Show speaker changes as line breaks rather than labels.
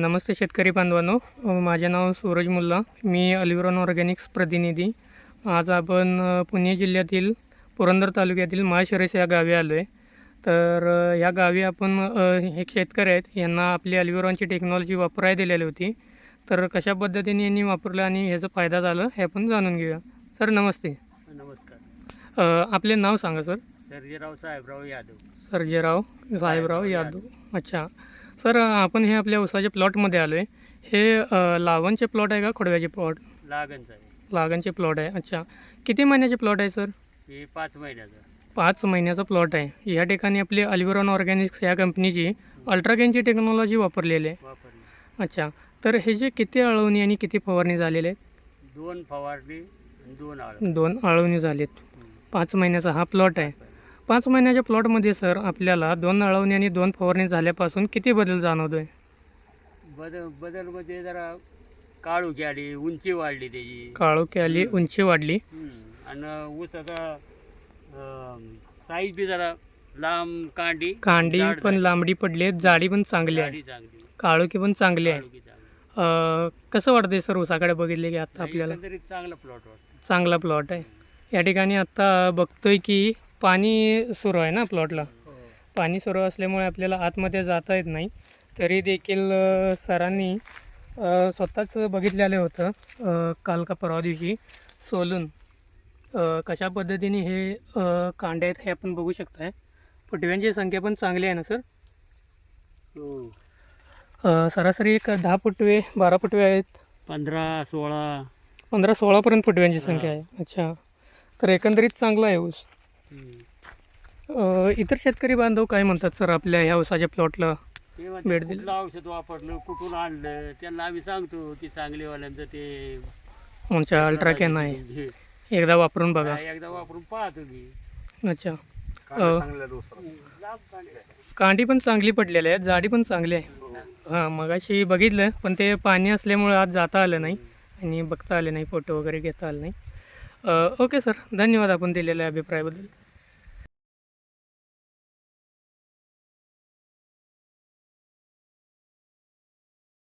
नमस्ते शेतकरी बांधवांनो. माझे नाव सूरज मुल्ला. मी अलिव्रॉन ऑर्गॅनिक्स प्रतिनिधी. आज आपण पुणे जिल्ह्यातील पुरंदर तालुक्यातील माळशिरस या गावी आलो आहे तर अ, या गावी आपण एक शेतकरी आहेत यांना आपली अलिव्रॉनची टेक्नॉलॉजी वापरायला दिलेली होती. तर कशा पद्धतीने यांनी वापरलं आणि ह्याचा फायदा झाला हे आपण जाणून घेऊया. सर नमस्ते.
नमस्कार.
आपले नाव सांगा सर.
सर्जेराव साहेबराव यादव.
सर्जेराव साहेबराव यादव. अच्छा. सर आपण हे आपल्या उसाच्या प्लॉटमध्ये आलो आहे हे लावणचे प्लॉट आहे का खोडव्याचे प्लॉट?
लागणच आहे.
लागणचे प्लॉट आहे. अच्छा. किती महिन्याचे प्लॉट आहे सर?
हे पाच महिन्याचं.
पाच महिन्याचा प्लॉट आहे. या ठिकाणी आपली अल्विरॉन ऑर्गॅनिक्स या कंपनीची अल्ट्रागेनची टेक्नॉलॉजी वापरलेली आहे.
वापरली.
अच्छा. तर हे जे किती अळवणी आणि किती फवारणी झालेले आहेत?
दोन फवारणी आणि दोन आळ
दोन अळवणी झालेत. पाच महिन्याचा हा प्लॉट आहे. पाच महिन्याच्या प्लॉटमध्ये सर आपल्याला दोन अळवणी आणि दोन फवारणी झाल्यापासून किती बदल जाणवतोय?
बदल बदल म्हणजे जरा काळू आली उंची वाढली त्याची.
काळोखी आली उंची वाढली.
आणि ऊस आता साईज बी जरा लांब कांडी.
कांडी
जाड
पण
झाली.
लांबडी पडली आहे जाडी पण चांगली आहे.
चांगली.
काळोखी पण चांगली आहे.
काळुकी चांगली.
अं, कसं वाटतंय सर उसाकडे बघितले की आता आपल्याला?
एकंदरीत चांगला प्लॉट वाटतो
चांगला प्लॉट आहे. या ठिकाणी आता बघतोय की पाणी सुरू आहे ना प्लॉटला. पाणी सुरू असल्यामुळे आपल्याला आतमध्ये जाता येत नाही. तरी देखील सरांनी स्वतःच बघितलेलं होतं काल का परवा दिवशी सोलून. कशा पद्धतीने हे कांडे आहेत हे आपण बघू शकताय. फुटव्यांची संख्या पण चांगली आहे ना सर? सरासरी एक दहा फुटवे बारा फुटवे आहेत.
पंधरा सोळा.
पंधरा सोळापर्यंत फुटव्यांची संख्या आहे. अच्छा. तर एकंदरीत चांगला आहे ऊस. इतर शेतकरी बांधव काय म्हणतात सर आपल्या ह्या ऊसाच्या प्लॉटला? भेट दिली.
औषध वापरलं कुठून आणलं त्यांना आम्ही सांगतो की चांगलेवाल्यांचं ते
आमच्या अल्ट्राकॅन आहे.
हे,
एकदा वापरून बघा.
हा, एकदा वापरून पहा तुम्ही
अच्छा.
कांडी आहे.
पण चांगली पडलेली आहे जाडी पण चांगली आहे. हां मगाशी बघितलं पण ते पाणी असल्यामुळे आज जाता आलं नाही आणि बघता आले नाही फोटो वगैरे घेता आले नाही. Okay sir. धन्यवाद आपण दिलेल्या अभिप्रायाबद्दल.